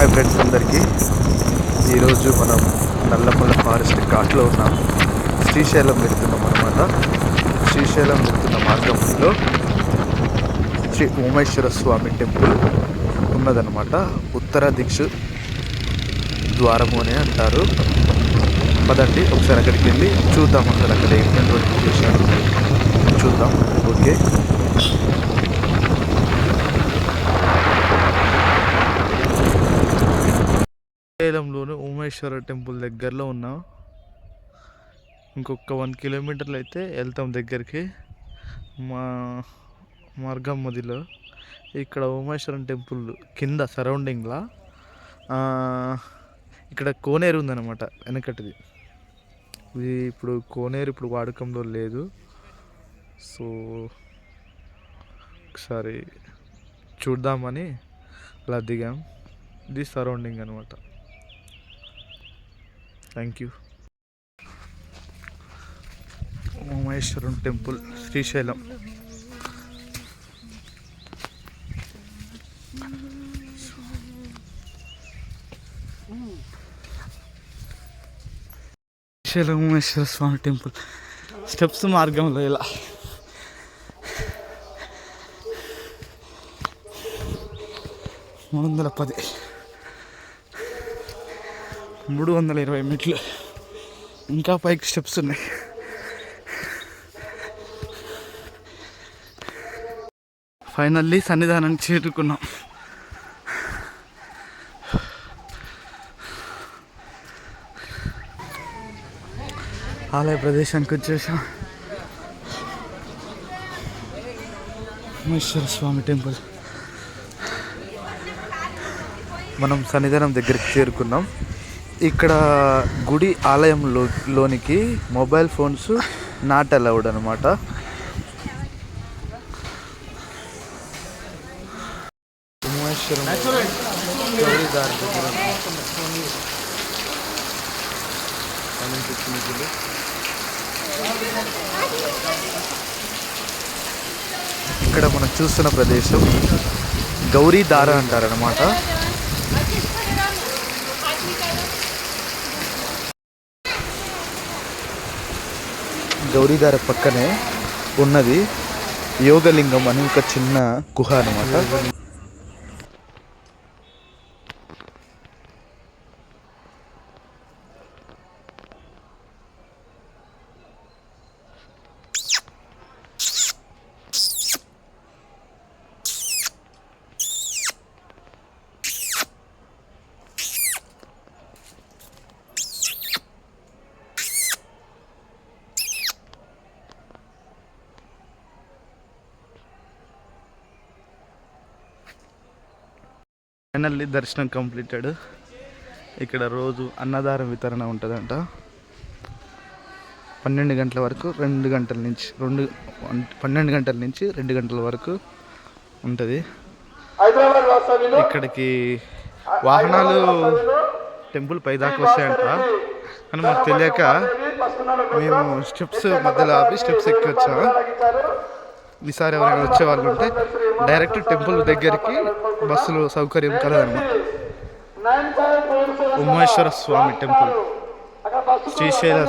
Hi friends అందరికీ. ఈరోజు మనం నల్లమల్ల ఫారెస్ట్ ఘాట్లో ఉన్నాం. శ్రీశైలం వెళ్తున్నాం అనమాట శ్రీశైలం వెళ్తున్న మార్గంలో శ్రీ ఉమేశ్వర స్వామి టెంపుల్ ఉన్నదనమాట ఉత్తర దిక్షు ద్వారము అని అంటారు. పదండి ఒకసారి అక్కడికి వెళ్ళి చూద్దాం అసలు అక్కడ ఏంటంటే విశేషాలు చూద్దాం. ఓకే. శ్రీశైలంలోని ఉమేశ్వర టెంపుల్ దగ్గరలో ఉన్నాం ఇంకొక వన్ కిలోమీటర్లు అయితే వెళ్తాం దగ్గరికి. మా మార్గం మధ్యలో ఇక్కడ ఉమేశ్వరం టెంపుల్ కింద సరౌండింగ్లా ఇక్కడ కోనేరు ఉందన్నమాట వెనకటిది. ఇది ఇప్పుడు కోనేరు ఇప్పుడు వాడకంలో లేదు. సో ఒకసారి చూద్దామని అలా దిగాం. ఇది సరౌండింగ్ అనమాట thank you Umeshwaram temple Srisailam. Srisailam Umeshwara Swami temple. Steps మార్గంలో ఇలా. మూడు వందల పది. మూడు వందల ఇరవై మెట్లు ఇంకా పైకి స్టెప్స్ ఉన్నాయి. ఫైనల్లీ సన్నిధానానికి చేరుకున్నాం. ఆలయ ప్రదేశానికి వచ్చేసాం. మహేశ్వర స్వామి టెంపుల్. మనం సన్నిధానం దగ్గరికి చేరుకున్నాం. ఇక్కడ గుడి ఆలయంలో లోనికి మొబైల్ ఫోన్స్ నాట్ అలౌడ్ అనమాట ఇక్కడ మనం చూస్తున్న ప్రదేశం గౌరీ దార అంటారనమాట గౌరీధార పక్కనే ఉన్నది యోగలింగం అని ఒక చిన్న గుహ అనమాట ఫైనల్లీ దర్శనం కంప్లీటెడ్. ఇక్కడ రోజు అన్నదానం వితరణ ఉంటుందంట. పన్నెండు గంటల వరకు రెండు గంటల నుంచి రెండు పన్నెండు గంటల నుంచి రెండు గంటల వరకు ఉంటుంది. ఇక్కడికి వాహనాలు టెంపుల్ పై దాకా వస్తాయంట. కానీ మాకు తెలియక మేము స్టెప్స్ మధ్యలో ఆపి స్టెప్స్ ఎక్కి వచ్చాము ఈసారి ఎవరైనా వచ్చే వాళ్ళు ఉంటే డైరెక్ట్ టెంపుల్ దగ్గరికి బస్సులు సౌకర్యం కలదన్నమాట. ఉమేశ్వర స్వామి టెంపుల్. శ్రీశైల